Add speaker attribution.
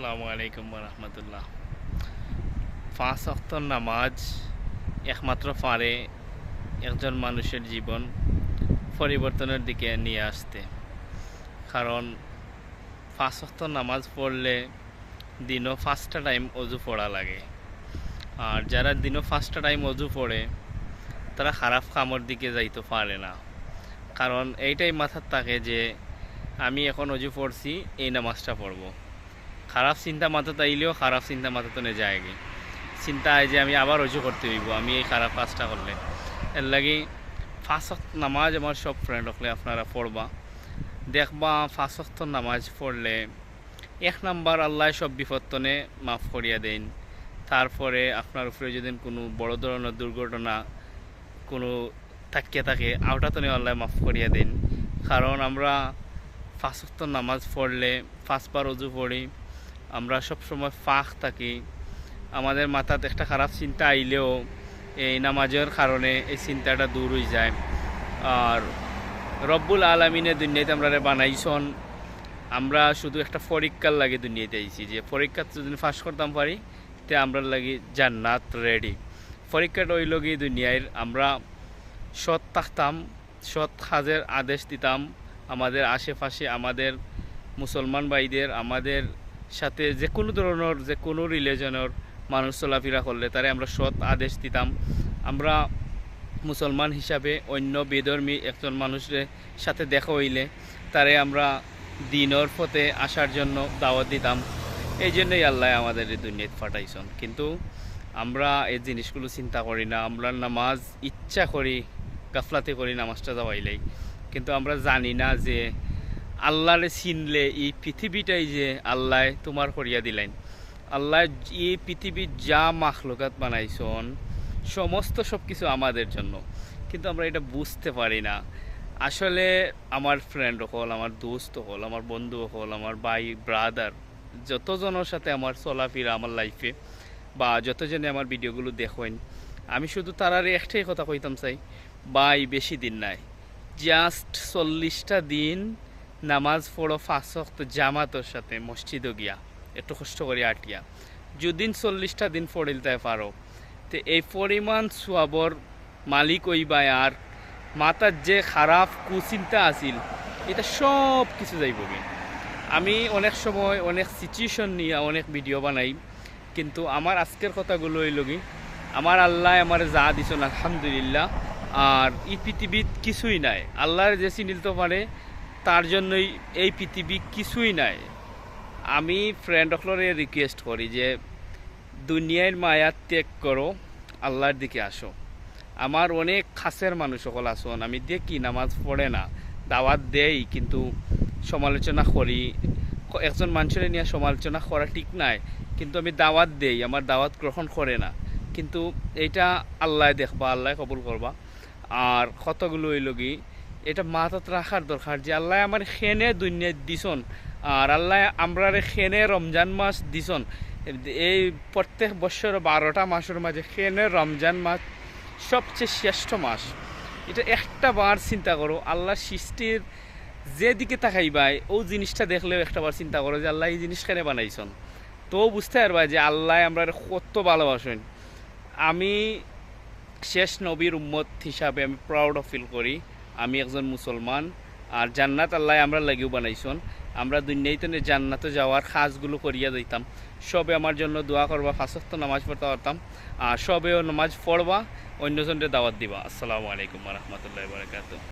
Speaker 1: আসসালামু আলাইকুম রহমতুল্লাহ পাঁচ অক্তর নামাজ একমাত্র পারে একজন মানুষের জীবন পরিবর্তনের দিকে নিয়ে আসতে। কারণ পাঁচ অক্তর নামাজ পড়লে দিনও পাঁচটা টাইম অজু পড়া লাগে। আর যারা দিনও পাঁচটা টাইম অজু পড়ে, তারা খারাপ কামর দিকে যাইতে পারে না। কারণ এইটাই মাথার থাকে যে, আমি এখন অজু পড়ছি, এই নামাজটা পড়ব। খারাপ চিন্তা মাথাতে আইলেও খারাপ চিন্তা মাথাতে নে যায়গে চিন্তা হয় যে আমি আবার অজু করতে হইব, আমি এই খারাপ কাজটা করলে। এর লাগি ফাঁসক নামাজ আমার সব ফ্রেন্ড হলে আপনারা পড়বা দেখবা ফাঁসক্ত নামাজ পড়লে এক নাম্বার আল্লাহ সব বিপত্তনে মাফ করিয়া দেন তারপরে আপনার উপরে যদি কোনো বড় ধরনের দুর্ঘটনা, কোনো থাকিয়ে থাকে আওটাতনে আল্লাহ মাফ করিয়া দেন কারণ আমরা ফাঁসক্ত নামাজ পড়লে পাঁচবার অজু পড়ি আমরা সবসময় ফাঁক থাকি। আমাদের মাথাতে একটা খারাপ চিন্তা আইলেও এই নামাজের কারণে এই চিন্তাটা দূর হয়ে যায়। আর রব্বুল আলমিনে দুনিয়াতে আমরা বানাইছন, আমরা শুধু একটা পরীক্ষার লাগে দুনিয়াতে আইছি। যে পরীক্ষা যদি ফাঁস করতাম পারি, তে আমরা লাগি জান্নাত রেডি। পরীক্ষাটা ওই লগি দুনিয়ায় আমরা সৎ থাকতাম, সৎ কাজের আদেশ দিতাম। আমাদের আশেপাশে আমাদের মুসলমান ভাইদের, আমাদের সাথে যে কোনো ধরনের, যে কোনো রিলিজনের মানুষ চলাফেরা করলে তারে আমরা সৎ আদেশ দিতাম। আমরা মুসলমান হিসাবে অন্য বেধর্মী একজন মানুষের সাথে দেখা হইলে তারে আমরা দিনর পথে আসার জন্য দাওয়াত দিতাম। এই জন্যই আল্লাহ আমাদের এই দুনিয়াত ফাটাইছন কিন্তু আমরা এই জিনিসগুলো চিন্তা করি না। আমরা নামাজ ইচ্ছা করি, গাফলাতে করি নামাজটা যাওয়াইলেই। কিন্তু আমরা জানি না যে আল্লাহরে চিনলে এই পৃথিবীটাই যে আল্লাহ তোমার করিয়া দিলেন। আল্লাহ এই পৃথিবীর যা মাখলুকাত বানাইছন, সমস্ত সব কিছু আমাদের জন্য। কিন্তু আমরা এটা বুঝতে পারি না। আসলে আমার ফ্রেন্ড হল, আমার দোস্ত হল, আমার বন্ধু হল, আমার ভাই ব্রাদার যতজনের সাথে আমার চলাফেরা, আমার লাইফে বা যতজনে আমার ভিডিওগুলো দেখেন, আমি শুধু তারারে একটাই কথা কইতাম চাই বাই বেশি দিন নাই। জাস্ট চল্লিশটা দিন নামাজ পড়ো ফাঁসক্ত জামাতর সাথে মসজিদও গিয়া, একটু কষ্ট করে আটিয়া। যদিন চল্লিশটা দিন পড়িলতে পারো। তো এই পরিমাণ সোয়াবর মালিক ওইবাই আর মাতার যে খারাপ কুচিন্তা আছিল, এটা সব কিছু যাইবগে আমি অনেক সময় অনেক সিচুয়েশন নিয়ে অনেক ভিডিও বানাই, কিন্তু আমার আজকের কথাগুলো ওই লগি আমার আল্লাহ আমার যা দিছন, আলহামদুলিল্লাহ, আর এই পৃথিবীত কিছুই নাই। আল্লাহর যে চিনিলতে পারে তার জন্যই এই পৃথিবী কিছুই নাই। আমি ফ্রেন্ড সকলরে রিকোয়েস্ট করি যে, দুনিয়ার মায়া ত্যাগ করো, আল্লাহর দিকে আসো। আমার অনেক খাসের মানুষ সকল আসন, আমি দেখি নামাজ পড়ে না, দাওয়াত দেই, কিন্তু সমালোচনা করি। একজন মানুষের নিয়ে সমালোচনা করা ঠিক নাই, কিন্তু আমি দাওয়াত দেই, আমার দাওয়াত গ্রহণ করে না। কিন্তু এইটা আল্লাহ দেখবা আল্লাহ কবুল করবা। আর কতগুলো ওই লগি এটা মাথাত রাখার দরকার যে আল্লাহ আমার খেনে দুনিয়া দিছন, আর আল্লাহ আমরা খেনে রমজান মাস দিছন। এই প্রত্যেক বছর বারোটা মাসের মাঝে খেনে রমজান মাস সবচেয়ে শ্রেষ্ঠ মাস। এটা একটা বার চিন্তা করো, আল্লাহ সৃষ্টির যেদিকে তাকাইবাই, ও জিনিসটা দেখলেও একটা বার চিন্তা করো যে আল্লাহ এই জিনিস কেন বানাইছন। তো বুঝতে পারবা যে আল্লাহ আমরা কত ভালোবাসেন। আমি শেষ নবীর উম্মত হিসাবে আমি প্রাউড ফিল করি। আমি একজন মুসলমান, আর জান্নাত আল্লাহ আমরা লাগিও বানাইছন। আমরা দুনিয়াইতনে জান্নাতে যাওয়ার সাজগুলো করিয়া দিতাম। সবে আমার জন্য দোয়া করবা ফাঁসত্ব নামাজ পড়তে পারতাম। আর সবেও নামাজ পড়বা অন্যজনকে দাওয়াত দিবা। আসসালামু আলাইকুম রহমতুল্লাহ বারকাত